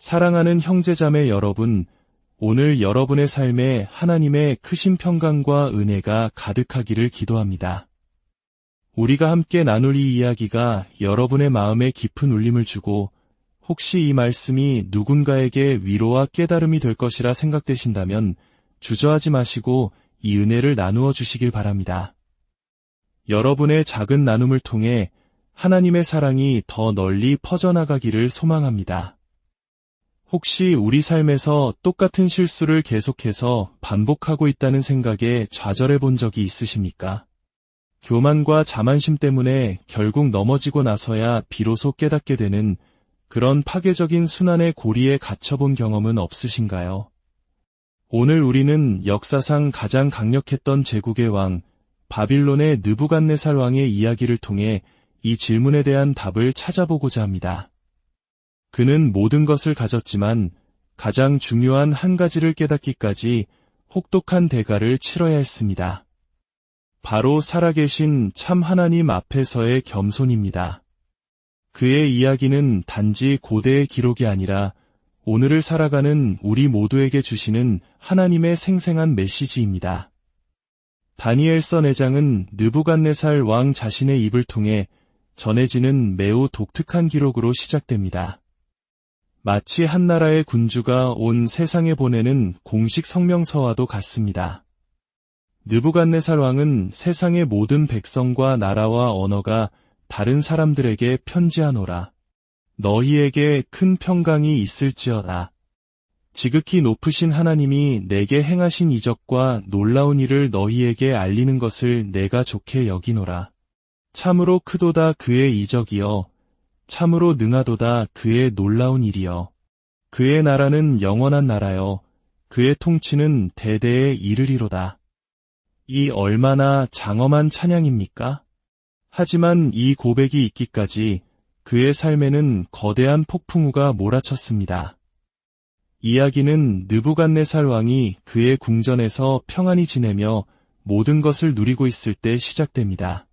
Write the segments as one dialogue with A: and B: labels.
A: 사랑하는 형제자매 여러분, 오늘 여러분의 삶에 하나님의 크신 평강과 은혜가 가득하기를 기도합니다. 우리가 함께 나눌 이 이야기가 여러분의 마음에 깊은 울림을 주고 혹시 이 말씀이 누군가에게 위로와 깨달음이 될 것이라 생각되신다면 주저하지 마시고 이 은혜를 나누어 주시길 바랍니다. 여러분의 작은 나눔을 통해 하나님의 사랑이 더 널리 퍼져나가기를 소망합니다. 혹시 우리 삶에서 똑같은 실수를 계속해서 반복하고 있다는 생각에 좌절해 본 적이 있으십니까? 교만과 자만심 때문에 결국 넘어지고 나서야 비로소 깨닫게 되는 그런 파괴적인 순환의 고리에 갇혀본 경험은 없으신가요? 오늘 우리는 역사상 가장 강력했던 제국의 왕, 바빌론의 느부갓네살 왕의 이야기를 통해 이 질문에 대한 답을 찾아보고자 합니다. 그는 모든 것을 가졌지만 가장 중요한 한 가지를 깨닫기까지 혹독한 대가를 치러야 했습니다. 바로 살아계신 참 하나님 앞에서의 겸손입니다. 그의 이야기는 단지 고대의 기록이 아니라 오늘을 살아가는 우리 모두에게 주시는 하나님의 생생한 메시지입니다. 다니엘서 내장은 느부갓네살 왕 자신의 입을 통해 전해지는 매우 독특한 기록으로 시작됩니다. 마치 한 나라의 군주가 온 세상에 보내는 공식 성명서와도 같습니다. 느부갓네살 왕은 세상의 모든 백성과 나라와 언어가 다른 사람들에게 편지하노라. 너희에게 큰 평강이 있을지어다. 지극히 높으신 하나님이 내게 행하신 이적과 놀라운 일을 너희에게 알리는 것을 내가 좋게 여기노라. 참으로 크도다 그의 이적이여 참으로 능하도다 그의 놀라운 일이여. 그의 나라는 영원한 나라여. 그의 통치는 대대에 이르리로다. 이 얼마나 장엄한 찬양입니까? 하지만 이 고백이 있기까지 그의 삶에는 거대한 폭풍우가 몰아쳤습니다. 이야기는 느부갓네살 왕이 그의 궁전에서 평안히 지내며 모든 것을 누리고 있을 때 시작됩니다.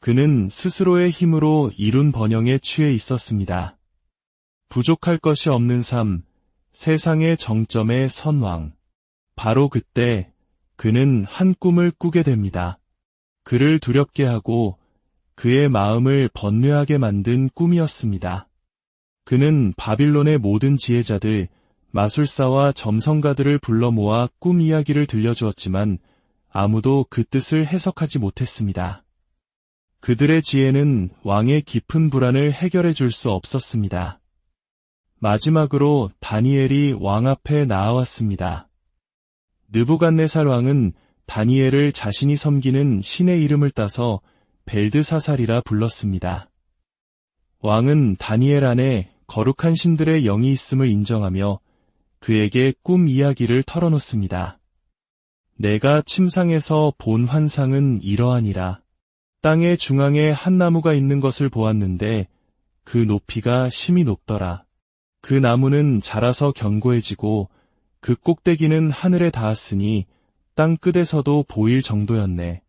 A: 그는 스스로의 힘으로 이룬 번영에 취해 있었습니다. 부족할 것이 없는 삶, 세상의 정점의 선왕. 바로 그때 그는 한 꿈을 꾸게 됩니다. 그를 두렵게 하고 그의 마음을 번뇌하게 만든 꿈이었습니다. 그는 바빌론의 모든 지혜자들, 마술사와 점성가들을 불러 모아 꿈 이야기를 들려주었지만 아무도 그 뜻을 해석하지 못했습니다. 그들의 지혜는 왕의 깊은 불안을 해결해 줄 수 없었습니다. 마지막으로 다니엘이 왕 앞에 나아왔습니다. 느부갓네살 왕은 다니엘을 자신이 섬기는 신의 이름을 따서 벨드사살이라 불렀습니다. 왕은 다니엘 안에 거룩한 신들의 영이 있음을 인정하며 그에게 꿈 이야기를 털어놓습니다. 내가 침상에서 본 환상은 이러하니라. 땅의 중앙에 한 나무가 있는 것을 보았는데 그 높이가 심히 높더라. 그 나무는 자라서 견고해지고 그 꼭대기는 하늘에 닿았으니 땅 끝에서도 보일 정도였네.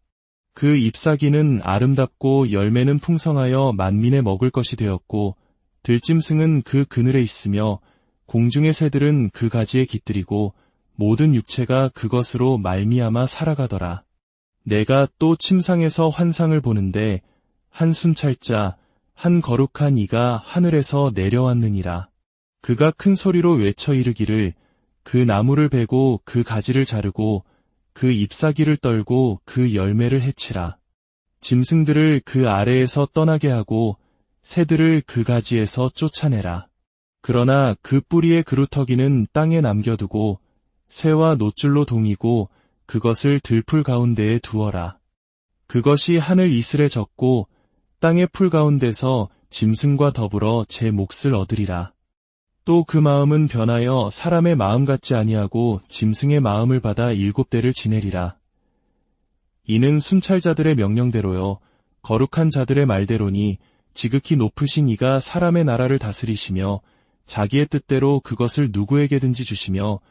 A: 그 잎사귀는 아름답고 열매는 풍성하여 만민에 먹을 것이 되었고 들짐승은 그 그늘에 있으며 공중의 새들은 그 가지에 깃들이고 모든 육체가 그것으로 말미암아 살아가더라. 내가 또 침상에서 환상을 보는데 한 순찰자, 한 거룩한 이가 하늘에서 내려왔느니라. 그가 큰 소리로 외쳐 이르기를 그 나무를 베고 그 가지를 자르고 그 잎사귀를 떨고 그 열매를 해치라. 짐승들을 그 아래에서 떠나게 하고 새들을 그 가지에서 쫓아내라. 그러나 그 뿌리의 그루터기는 땅에 남겨두고 새와 노줄로 동이고 그것을 들풀 가운데에 두어라. 그것이 하늘 이슬에 젖고 땅의 풀 가운데서 짐승과 더불어 제 몫을 얻으리라. 또 그 마음은 변하여 사람의 마음 같지 아니하고 짐승의 마음을 받아 일곱 대를 지내리라. 이는 순찰자들의 명령대로요. 거룩한 자들의 말대로니 지극히 높으신 이가 사람의 나라를 다스리시며 자기의 뜻대로 그것을 누구에게든지 주시며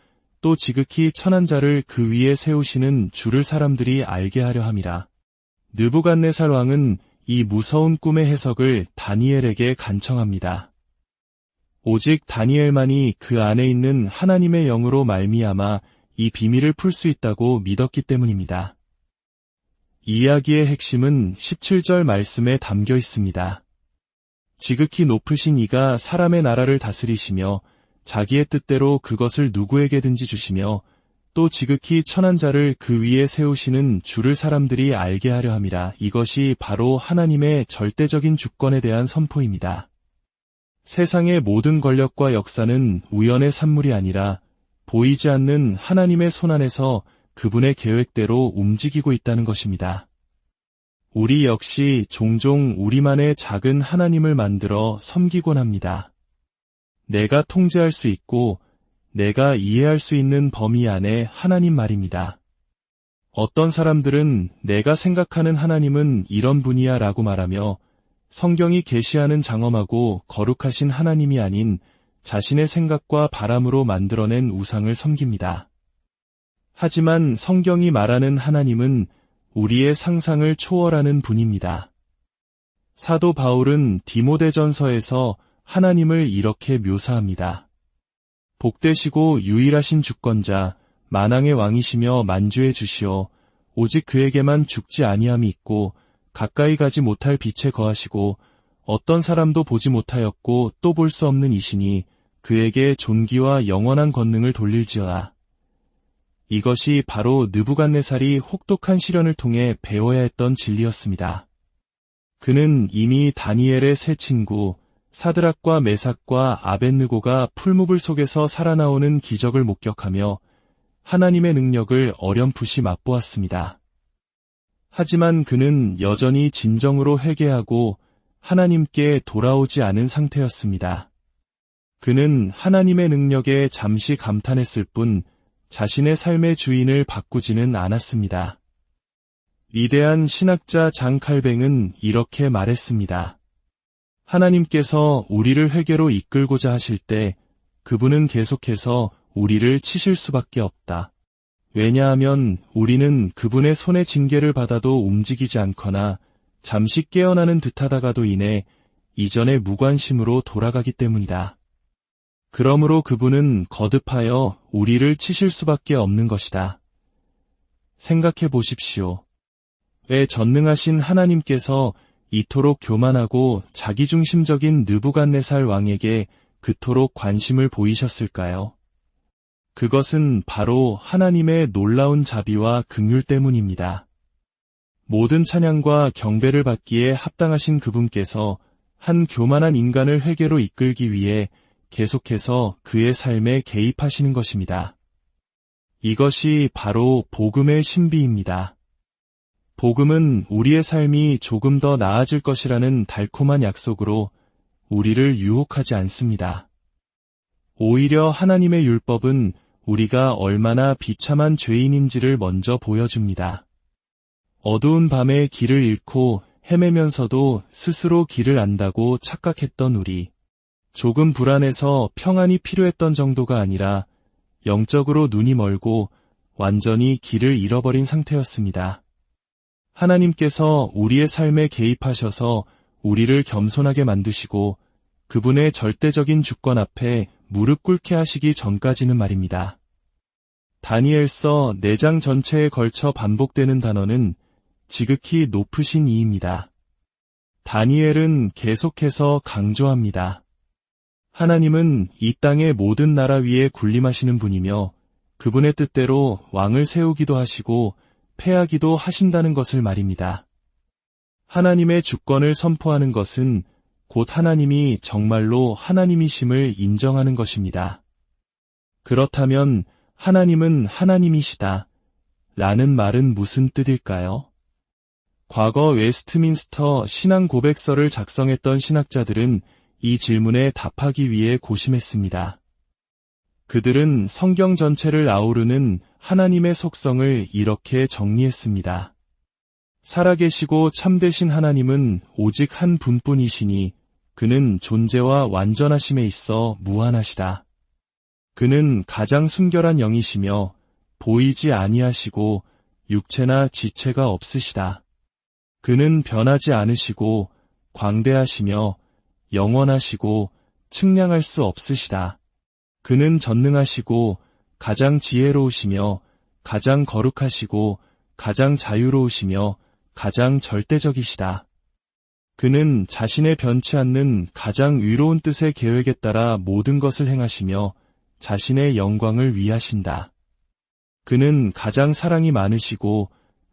A: 또 지극히 천한 자를 그 위에 세우시는 주를 사람들이 알게 하려 함이라. 느부갓네살 왕은 이 무서운 꿈의 해석을 다니엘에게 간청합니다. 오직 다니엘만이 그 안에 있는 하나님의 영으로 말미암아 이 비밀을 풀 수 있다고 믿었기 때문입니다. 이야기의 핵심은 17절 말씀에 담겨 있습니다. 지극히 높으신 이가 사람의 나라를 다스리시며 자기의 뜻대로 그것을 누구에게든지 주시며 또 지극히 천한 자를 그 위에 세우시는 주를 사람들이 알게 하려 함이라 이것이 바로 하나님의 절대적인 주권에 대한 선포입니다. 세상의 모든 권력과 역사는 우연의 산물이 아니라 보이지 않는 하나님의 손안에서 그분의 계획대로 움직이고 있다는 것입니다. 우리 역시 종종 우리만의 작은 하나님을 만들어 섬기곤 합니다. 내가 통제할 수 있고 내가 이해할 수 있는 범위 안에 하나님 말입니다. 어떤 사람들은 내가 생각하는 하나님은 이런 분이야 라고 말하며 성경이 계시하는 장엄하고 거룩하신 하나님이 아닌 자신의 생각과 바람으로 만들어낸 우상을 섬깁니다. 하지만 성경이 말하는 하나님은 우리의 상상을 초월하는 분입니다. 사도 바울은 디모데전서에서 하나님을 이렇게 묘사합니다. 복되시고 유일하신 주권자, 만왕의 왕이시며 만주의 주시오. 오직 그에게만 죽지 아니함이 있고 가까이 가지 못할 빛에 거하시고 어떤 사람도 보지 못하였고 또 볼 수 없는 이신이 그에게 존귀와 영원한 권능을 돌릴지어다. 이것이 바로 느부갓네살이 혹독한 시련을 통해 배워야 했던 진리였습니다. 그는 이미 다니엘의 새 친구 사드락과 메삭과 아벤느고가 풀무불 속에서 살아나오는 기적을 목격하며 하나님의 능력을 어렴풋이 맛보았습니다. 하지만 그는 여전히 진정으로 회개하고 하나님께 돌아오지 않은 상태였습니다. 그는 하나님의 능력에 잠시 감탄했을 뿐 자신의 삶의 주인을 바꾸지는 않았습니다. 위대한 신학자 장 칼뱅은 이렇게 말했습니다. 하나님께서 우리를 회개로 이끌고자 하실 때 그분은 계속해서 우리를 치실 수밖에 없다. 왜냐하면 우리는 그분의 손의 징계를 받아도 움직이지 않거나 잠시 깨어나는 듯하다가도 인해 이전의 무관심으로 돌아가기 때문이다. 그러므로 그분은 거듭하여 우리를 치실 수밖에 없는 것이다. 생각해 보십시오. 왜 전능하신 하나님께서 이토록 교만하고 자기중심적인 느부갓네살 왕에게 그토록 관심을 보이셨을까요? 그것은 바로 하나님의 놀라운 자비와 긍휼 때문입니다. 모든 찬양과 경배를 받기에 합당하신 그분께서 한 교만한 인간을 회개로 이끌기 위해 계속해서 그의 삶에 개입하시는 것입니다. 이것이 바로 복음의 신비입니다. 복음은 우리의 삶이 조금 더 나아질 것이라는 달콤한 약속으로 우리를 유혹하지 않습니다. 오히려 하나님의 율법은 우리가 얼마나 비참한 죄인인지를 먼저 보여줍니다. 어두운 밤에 길을 잃고 헤매면서도 스스로 길을 안다고 착각했던 우리. 조금 불안해서 평안이 필요했던 정도가 아니라 영적으로 눈이 멀고 완전히 길을 잃어버린 상태였습니다. 하나님께서 우리의 삶에 개입하셔서 우리를 겸손하게 만드시고 그분의 절대적인 주권 앞에 무릎 꿇게 하시기 전까지는 말입니다. 다니엘서 4장 전체에 걸쳐 반복되는 단어는 지극히 높으신 이입니다. 다니엘은 계속해서 강조합니다. 하나님은 이 땅의 모든 나라 위에 군림하시는 분이며 그분의 뜻대로 왕을 세우기도 하시고 패하기도 하신다는 것을 말입니다. 하나님의 주권을 선포하는 것은 곧 하나님이 정말로 하나님이심을 인정하는 것입니다. 그렇다면 하나님은 하나님이시다. 라는 말은 무슨 뜻일까요? 과거 웨스트민스터 신앙 고백서를 작성했던 신학자들은 이 질문에 답하기 위해 고심했습니다. 그들은 성경 전체를 아우르는 하나님의 속성을 이렇게 정리했습니다. 살아계시고 참되신 하나님은 오직 한 분뿐이시니 그는 존재와 완전하심에 있어 무한하시다. 그는 가장 순결한 영이시며 보이지 아니하시고 육체나 지체가 없으시다. 그는 변하지 않으시고 광대하시며 영원하시고 측량할 수 없으시다. 그는 전능하시고 가장 지혜로우시며 가장 거룩하시고 가장 자유로우시며 가장 절대적이시다. 그는 자신의 변치 않는 가장 위로운 뜻의 계획에 따라 모든 것을 행하시며 자신의 영광을 위하신다. 그는 가장 사랑이 많으시고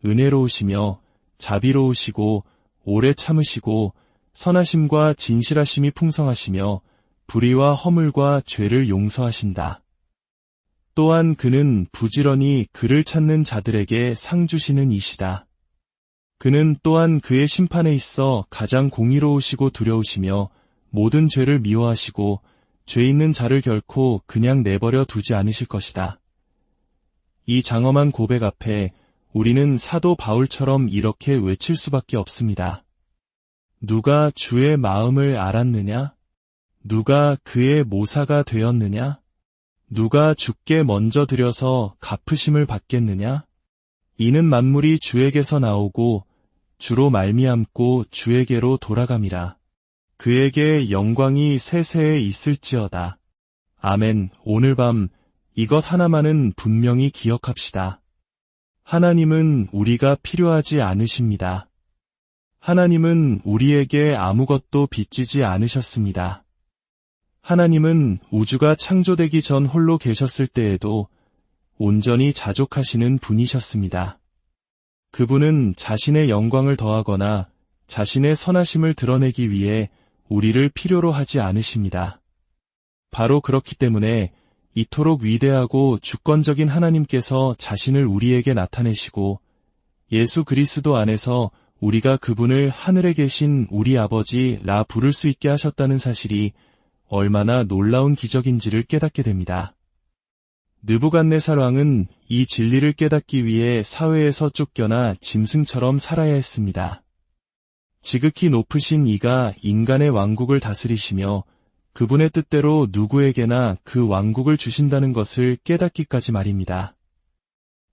A: 은혜로우시며 자비로우시고 오래 참으시고 선하심과 진실하심이 풍성하시며 불의와 허물과 죄를 용서하신다. 또한 그는 부지런히 그를 찾는 자들에게 상 주시는 이시다. 그는 또한 그의 심판에 있어 가장 공의로우시고 두려우시며 모든 죄를 미워하시고 죄 있는 자를 결코 그냥 내버려 두지 않으실 것이다. 이 장엄한 고백 앞에 우리는 사도 바울처럼 이렇게 외칠 수밖에 없습니다. 누가 주의 마음을 알았느냐? 누가 그의 모사가 되었느냐? 누가 주께 먼저 들여서 갚으심을 받겠느냐? 이는 만물이 주에게서 나오고 주로 말미암고 주에게로 돌아감이라. 그에게 영광이 세세에 있을지어다. 아멘. 오늘 밤 이것 하나만은 분명히 기억합시다. 하나님은 우리가 필요하지 않으십니다. 하나님은 우리에게 아무것도 빚지지 않으셨습니다. 하나님은 우주가 창조되기 전 홀로 계셨을 때에도 온전히 자족하시는 분이셨습니다. 그분은 자신의 영광을 더하거나 자신의 선하심을 드러내기 위해 우리를 필요로 하지 않으십니다. 바로 그렇기 때문에 이토록 위대하고 주권적인 하나님께서 자신을 우리에게 나타내시고 예수 그리스도 안에서 우리가 그분을 하늘에 계신 우리 아버지 라 부를 수 있게 하셨다는 사실이 얼마나 놀라운 기적인지를 깨닫게 됩니다. 느부갓네살 왕은 이 진리를 깨닫기 위해 사회에서 쫓겨나 짐승처럼 살아야 했습니다. 지극히 높으신 이가 인간의 왕국을 다스리시며 그분의 뜻대로 누구에게나 그 왕국을 주신다는 것을 깨닫기까지 말입니다.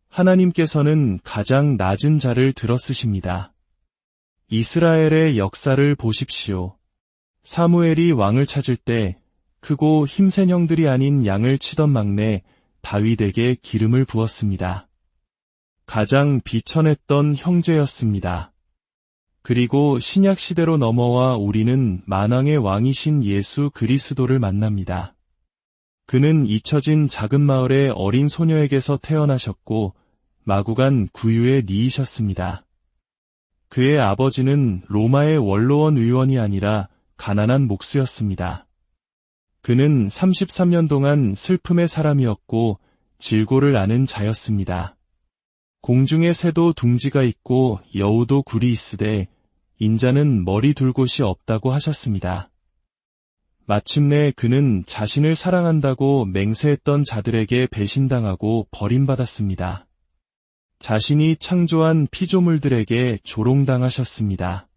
A: 하나님께서는 가장 낮은 자를 들어쓰십니다. 이스라엘의 역사를 보십시오. 사무엘이 왕을 찾을 때 크고 힘센 형들이 아닌 양을 치던 막내 다윗에게 기름을 부었습니다. 가장 비천했던 형제였습니다. 그리고 신약 시대로 넘어와 우리는 만왕의 왕이신 예수 그리스도를 만납니다. 그는 잊혀진 작은 마을의 어린 소녀에게서 태어나셨고 마구간 구유에 니이셨습니다. 그의 아버지는 로마의 원로원 의원이 아니라 가난한 목수였습니다. 그는 33년 동안 슬픔의 사람이었고 질고를 아는 자였습니다. 공중에 새도 둥지가 있고 여우도 굴이 있으되 인자는 머리 둘 곳이 없다고 하셨습니다. 마침내 그는 자신을 사랑한다고 맹세했던 자들에게 배신당하고 버림받았습니다. 자신이 창조한 피조물들에게 조롱당하셨습니다.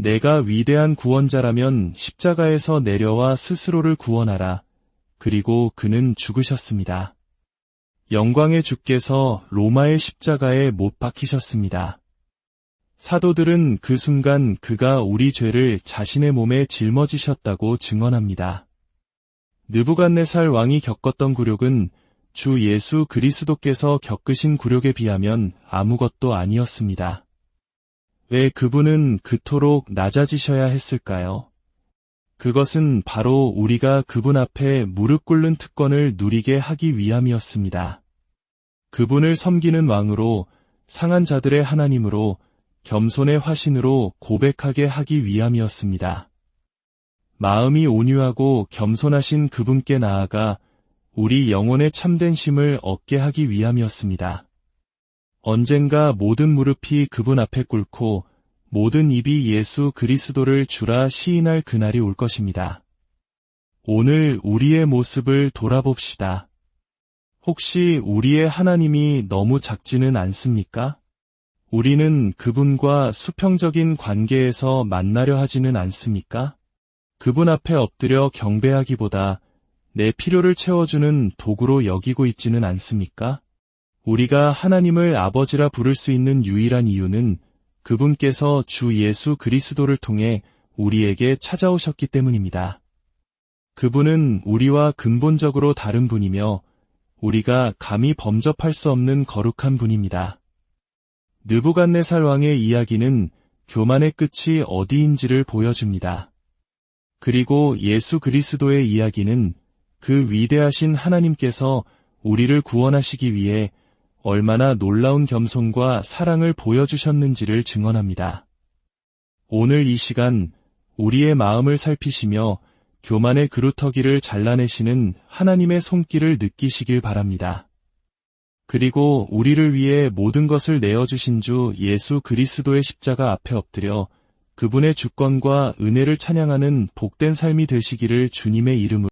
A: 내가 위대한 구원자라면 십자가에서 내려와 스스로를 구원하라. 그리고 그는 죽으셨습니다. 영광의 주께서 로마의 십자가에 못 박히셨습니다. 사도들은 그 순간 그가 우리 죄를 자신의 몸에 짊어지셨다고 증언합니다. 느부갓네살 왕이 겪었던 굴욕은 주 예수 그리스도께서 겪으신 굴욕에 비하면 아무것도 아니었습니다. 왜 그분은 그토록 낮아지셔야 했을까요? 그것은 바로 우리가 그분 앞에 무릎 꿇는 특권을 누리게 하기 위함이었습니다. 그분을 섬기는 왕으로 상한 자들의 하나님으로 겸손의 화신으로 고백하게 하기 위함이었습니다. 마음이 온유하고 겸손하신 그분께 나아가 우리 영혼의 참된 심을 얻게 하기 위함이었습니다. 언젠가 모든 무릎이 그분 앞에 꿇고 모든 입이 예수 그리스도를 주라 시인할 그날이 올 것입니다. 오늘 우리의 모습을 돌아봅시다. 혹시 우리의 하나님이 너무 작지는 않습니까? 우리는 그분과 수평적인 관계에서 만나려 하지는 않습니까? 그분 앞에 엎드려 경배하기보다 내 필요를 채워주는 도구로 여기고 있지는 않습니까? 우리가 하나님을 아버지라 부를 수 있는 유일한 이유는 그분께서 주 예수 그리스도를 통해 우리에게 찾아오셨기 때문입니다. 그분은 우리와 근본적으로 다른 분이며 우리가 감히 범접할 수 없는 거룩한 분입니다. 느부갓네살 왕의 이야기는 교만의 끝이 어디인지를 보여줍니다. 그리고 예수 그리스도의 이야기는 그 위대하신 하나님께서 우리를 구원하시기 위해 얼마나 놀라운 겸손과 사랑을 보여주셨는지를 증언합니다. 오늘 이 시간 우리의 마음을 살피시며 교만의 그루터기를 잘라내시는 하나님의 손길을 느끼시길 바랍니다. 그리고 우리를 위해 모든 것을 내어주신 주 예수 그리스도의 십자가 앞에 엎드려 그분의 주권과 은혜를 찬양하는 복된 삶이 되시기를 주님의 이름으로